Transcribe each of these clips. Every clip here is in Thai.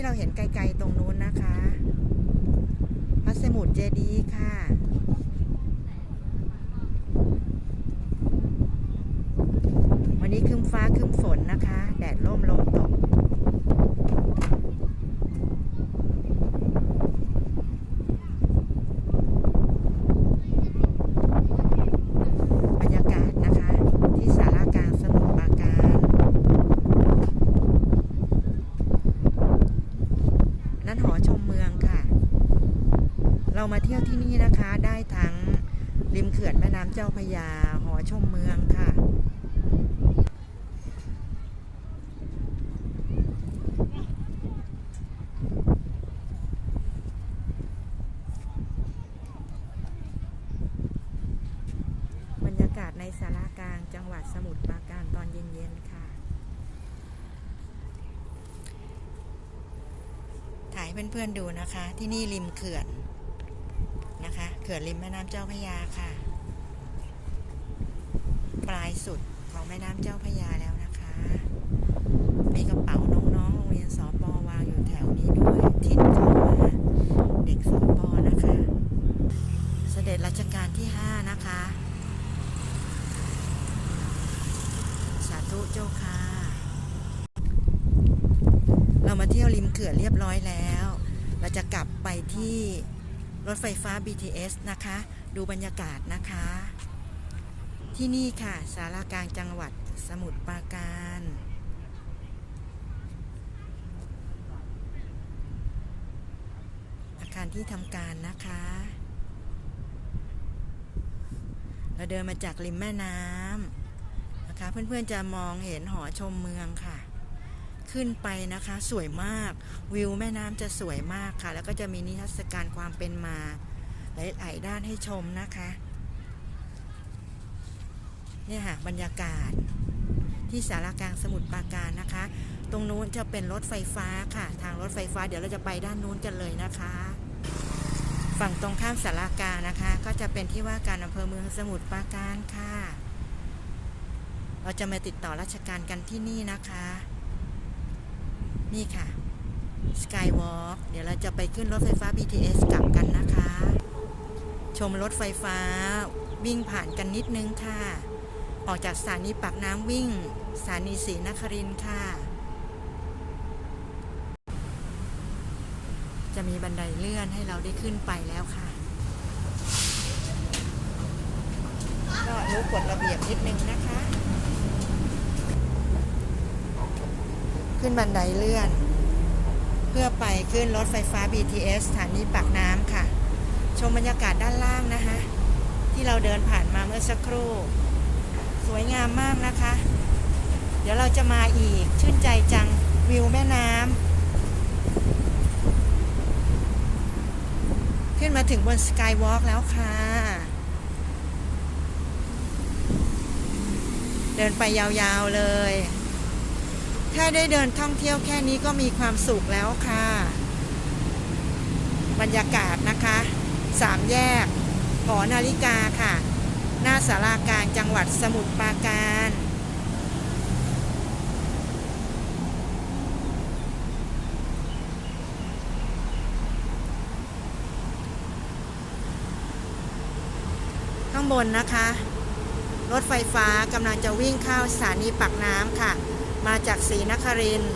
ที่เราเห็นไกลๆตรงนู้นนะคะพระสมุทรเจดีค่ะวันนี้คึมฟ้าคึมฝนนะคะ แดดร่มลมตก ได้ทั้งริมเขื่อนแม่น้ำเจ้าพยา หอชมเมืองค่ะ บรรยากาศในสารากลางจังหวัดสมุทรปราการตอนเย็นๆค่ะ ถ่ายเพื่อนๆดูนะคะ ที่นี่ริมเขื่อน นะคะเขื่อนริมแม่น้ำเจ้าพระยาค่ะ ปลายสุดของแม่น้ำเจ้าพระยาแล้วนะคะ มีกระเป๋าน้องๆโรงเรียนสปวางอยู่แถวนี้ด้วยทินเข้ามาเด็กสปนะคะ เสด็จรัชกาลที่ 5 นะคะ สาธุเจ้าค่ะ เรามาเที่ยวริมเขื่อนเรียบร้อยแล้ว เราจะกลับไปที่ รถไฟฟ้า BTS นะคะ ดูบรรยากาศนะคะ ที่นี่ค่ะสารากลางจังหวัดสมุทรปราการอาคารที่ทำการนะคะ เราเดินมาจากริมแม่น้ำนะคะ เพื่อนๆจะมองเห็นหอชมเมืองค่ะ ขึ้นไปนะคะ สวยมากวิวแม่น้ำจะสวยมากค่ะ แล้วก็จะมีนิทรรศการความเป็นมาหลายๆด้านให้ชมนะคะเนี่ยค่ะบรรยากาศที่สารากลางสมุทรปราการนะคะ ตรงนู้นจะเป็นรถไฟฟ้าค่ะ ทางรถไฟฟ้าเดี๋ยวเราจะไปด้านนู้นกันเลยนะคะ ฝั่งตรงข้ามสารากลางนะคะ ก็จะเป็นที่ว่าการอำเภอเมืองสมุทรปราการค่ะ เราจะมาติดต่อราชการกันที่นี่นะคะ นี่ค่ะ Skywalk เดี๋ยวเราจะไปขึ้นรถไฟฟ้า BTS กลับกันนะคะ ชมรถไฟฟ้าวิ่งผ่านกันนิดนึงค่ะ ออกจากสถานีปากน้ำวิ่งสถานีศรีนครินทร์ค่ะ จะมีบันไดเลื่อนให้เราได้ขึ้นไปแล้วค่ะ ก็รู้กฎระเบียบนิดนึงนะคะ ขึ้นบันไดเลื่อน เพื่อไปขึ้นรถไฟฟ้า BTS สถานีปากน้ำค่ะ ชมบรรยากาศด้านล่างนะคะ ที่เราเดินผ่านมาเมื่อสักครู่ สวยงามมากนะคะ เดี๋ยวเราจะมาอีกชื่นใจจังวิวแม่น้ำขึ้นมาถึงบนสกายวอล์กแล้วค่ะ เดินไปยาวๆเลย แค่ได้เดินท่องเที่ยวแค่นี้ก็มีความสุขแล้วค่ะ บรรยากาศนะคะสามแยกหอนาฬิกาค่ะ หน้าสารากางจังหวัดสมุทรปราการข้างบนนะคะ รถไฟฟ้ากำลังจะวิ่งเข้าสถานีปากน้ำค่ะ มาจากศรีนครินทร์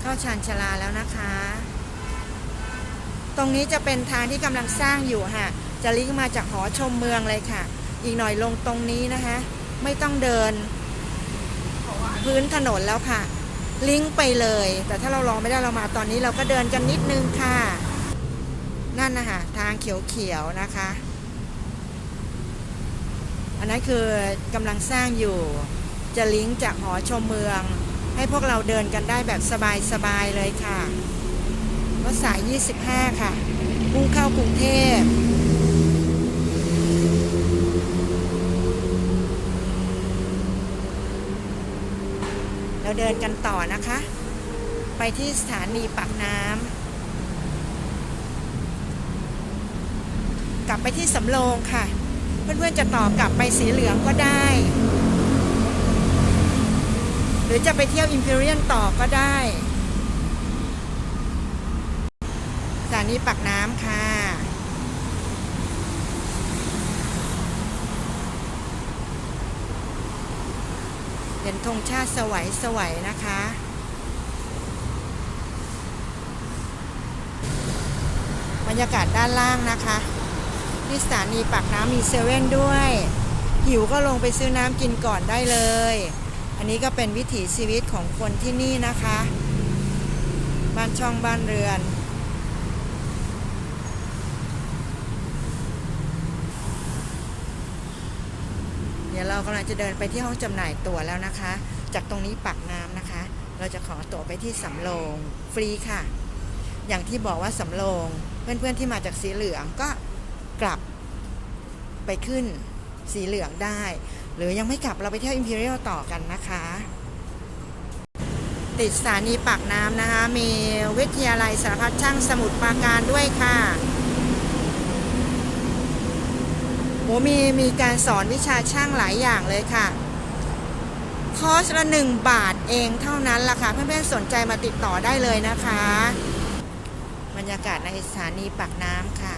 เข้าชานชาลาแล้วนะคะ ตรงนี้จะเป็นทางที่กำลังสร้างอยู่ค่ะ จะลิงก์มาจากหอชมเมืองเลยค่ะ อีกหน่อยลงตรงนี้นะคะ ไม่ต้องเดิน พื้นถนนแล้วค่ะ ลิงก์ไปเลย แต่ถ้าเราลองไม่ได้เรามาตอนนี้เราก็เดินกันนิดนึงค่ะ นั่นนะคะทางเขียวๆนะคะ อันนั้นคือกำลังสร้างอยู่จะลิงก์จากหอชมเมือง ให้พวกเราเดินกันได้แบบสบายๆเลยค่ะรถสาย 25 ค่ะมุ่งเข้ากรุงเทพเราเดินกันต่อนะคะ ไปที่สถานีปากน้ำ กลับไปที่สำโรงค่ะ เพื่อนๆจะต่อกลับไปสีเหลืองก็ได้ หรือจะไปเที่ยวอิมพีเรียนต่อก็ได้สถานีปักน้ำค่ะเห็นธงชาติสวัยสวัยนะคะบรรยากาศด้านล่างนะคะ ที่สถานีปากน้ำมีเซเว่นด้วย หิวก็ลงไปซื้อน้ำกินก่อนได้เลย อันนี้ก็เป็นวิถีชีวิตของคนที่นี่นะคะ บ้านช่องบ้านเรือน เดี๋ยวเรากำลังจะเดินไปที่ห้องจำหน่ายตั๋วแล้วนะคะ จากตรงนี้ปากน้ำนะคะ เราจะขอตั๋วไปที่สำโรงฟรีค่ะ อย่างที่บอกว่าสำโรงเพื่อนๆที่มาจากสีเหลืองก็ กลับไปขึ้นสีเหลืองได้ หรือยังไม่กลับเราไปเที่ยวอิมพีเรียลต่อกันนะคะ ติดสถานีปากน้ำนะคะ มีวิทยาลัยสารพัดช่างสมุทรปราการด้วยค่ะโอ้มีมีการสอนวิชาช่างหลายอย่างเลยค่ะ คอร์สละหนึ่งบาทเองเท่านั้นล่ะค่ะเพื่อนๆสนใจมาติดต่อได้เลยนะคะ บรรยากาศในสถานีปากน้ำค่ะ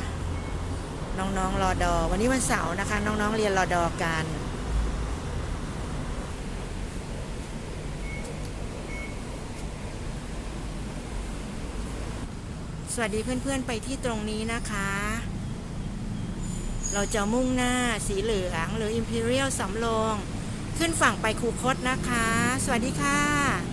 น้องๆรอดอ วันนี้วันเสาร์นะคะ น้องๆเรียนรอดอกันสวัสดีเพื่อนๆไปที่ตรงนี้นะคะ เราจะมุ่งหน้าสีเหลืองหรือ Imperial สำโรง ขึ้นฝั่งไปคูคตนะคะ สวัสดีค่ะ